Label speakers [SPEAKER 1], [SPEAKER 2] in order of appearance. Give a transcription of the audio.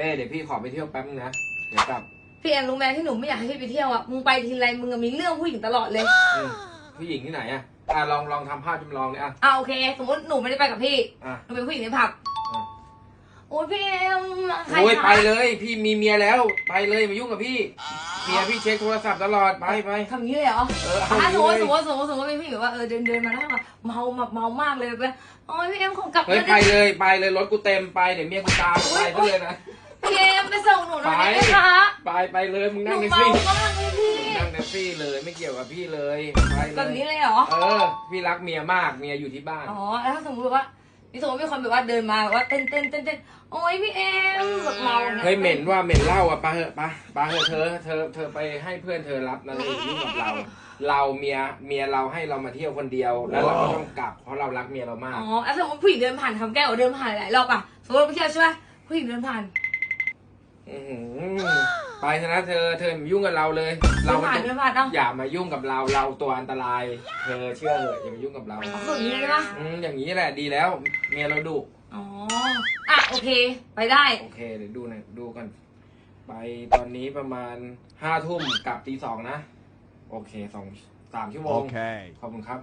[SPEAKER 1] เป้เดี๋ยวพี่ขอไปเที่ยวแป๊บนึงนะ เดี๋ยวกลับ
[SPEAKER 2] พี่แอมรู้ไหมที่หนูไม่อยากให้พี่ไปเที่ยวอะ มึงไปทีไรมึงอะมีเรื่องผู้หญิงตลอดเลย
[SPEAKER 1] อืมผู้หญิงที่ไหนอะอะลองลองทำภาพจำลองเนี่ยอะ
[SPEAKER 2] อ่าโอเค สมมติหนูไม่ได้ไปกับพี่
[SPEAKER 1] อะ
[SPEAKER 2] หนูเป็นผู้หญิงในผับ
[SPEAKER 1] อะ
[SPEAKER 2] โอ้ยพี่แอมใคร
[SPEAKER 1] โอ้ย
[SPEAKER 2] คะ
[SPEAKER 1] ไปเลย พี่มีเมียแล้วไปเลยมายุ่งกับพี่เมียพี่เช็คโทรศัพท์ตลอดไปไป
[SPEAKER 2] ทำอย่างนี้เลยเหรอ
[SPEAKER 1] เออเอา
[SPEAKER 2] ถ้า
[SPEAKER 1] อ
[SPEAKER 2] ส
[SPEAKER 1] ย่ามง
[SPEAKER 2] ม
[SPEAKER 1] นี้
[SPEAKER 2] ติ
[SPEAKER 1] เลย
[SPEAKER 2] สมมติสมมติสมมติเป็นผู้หญิงแบบว่าเออเดินเดินมาแล้วแบบเมาแบบเมามากเลยแบบโอ้ยพี่แอมของกลับ
[SPEAKER 1] เฮ้ย
[SPEAKER 2] มา
[SPEAKER 1] ไป
[SPEAKER 2] ได้
[SPEAKER 1] เลยไปเลยรถกูเต็มไปเดี๋ยวเมียกูตามไปซะเลยนะ
[SPEAKER 2] พี่แอมไป ส่งหนูหน่อยได้ไหม
[SPEAKER 1] ไป
[SPEAKER 2] คะ
[SPEAKER 1] ไปไปเลยมึง
[SPEAKER 2] ห
[SPEAKER 1] นั่ง
[SPEAKER 2] นู
[SPEAKER 1] แท็ก
[SPEAKER 2] เมา
[SPEAKER 1] ซี่
[SPEAKER 2] มากเลยพี่
[SPEAKER 1] นั่งแท็กซี่เลยไม่เกี่ยวกับพี่เลยไปเล
[SPEAKER 2] แบบ
[SPEAKER 1] ย
[SPEAKER 2] นี้เลยเหรอ
[SPEAKER 1] เออ พี่รักเมียมากเมียอยู่ที่บ้าน
[SPEAKER 2] อ๋อแล้วถ้าสมมติว่าพี่สมมติมีคนแบบว่าเดินมาแบบว่าเต้นเต้นเต้นเต้นโอ้ยพี่เอ็มแบบเมานี่
[SPEAKER 1] เฮ้ยเหม็นว่าเหม็นเหล้าอะไปเถอะไปไปเถอะเธอเธอเธอไปให้เพื่อนเธอรับนะเลยยุ่งกับเรา เราเมียเมียเราให้เรามาเที่ยวคนเดียว แล้วเราก็ต้องกลับเพราะเรารักเมียเรามาก
[SPEAKER 2] อ๋อแล้วสมมติผู้หญิงเดินผ่านทำแก้วเดินผ่านหลายรอบอะสมมติเราไปเที่ยวใช่ไหมผู้หญิงเดินผ่าน
[SPEAKER 1] อื้อหือไปเถอะนะเธอ เธออย่ามายุ่งกับเราเลย
[SPEAKER 2] เดิ
[SPEAKER 1] เรา
[SPEAKER 2] นผ่าน
[SPEAKER 1] มัน
[SPEAKER 2] เดินผ่านเอ้า
[SPEAKER 1] อย่ามายุ่งกับเรา เราตัวอันตราย เธอเชื่อเลยอย่ามายุ่งกับเรา
[SPEAKER 2] เอาแบบนี้เลยได้ปะ
[SPEAKER 1] อืมอย่างนี้แหละดีแล้ว เมียเราดุ
[SPEAKER 2] อ๋อ อะโอเค ไปได้
[SPEAKER 1] โอเคเดี๋ยวดูหน่อยดูกัน ไปตอนนี้ประมาณห้าทุ่มกลับตีสองนะ โอเคสองสามชั่วโมง
[SPEAKER 3] Okay.
[SPEAKER 1] ขอบคุณครับ